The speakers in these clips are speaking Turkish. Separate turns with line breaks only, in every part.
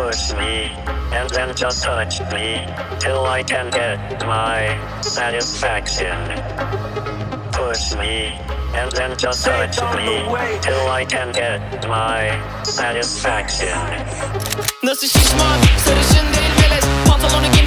Push me, and then just touch me, till I can get my satisfaction. Push me, and then just touch me, till I can get my satisfaction.
Nasıl şişman sarışın değil melez Pantolonu giymek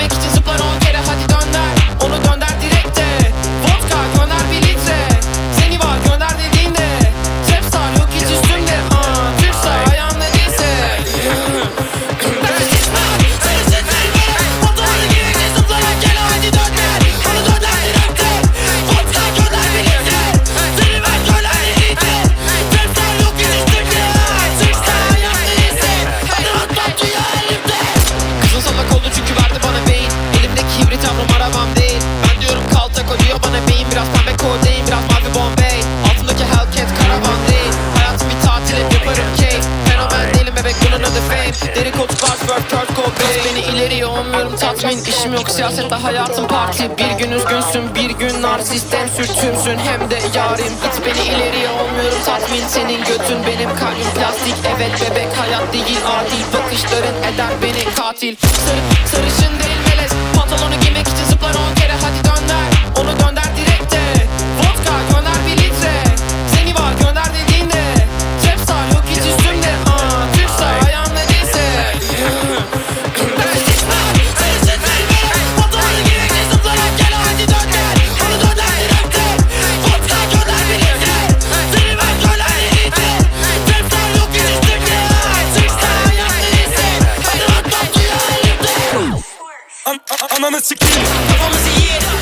Deri kot var Kurt Cobain Beni ileriye olmuyorum tatmin. İşim yok siyasette hayatım parti. Bir gün üzgünsün bir gün narsistem sürtünsün. Hem de yarim. Git beni ileriye olmuyorum tatmin. Senin götün benim kalbim plastik. Evet bebek hayat değil adil. Bakışların eder beni katil. Sarı, sarışın an, an, ananı sikeyim. Kafamızı yiyelim.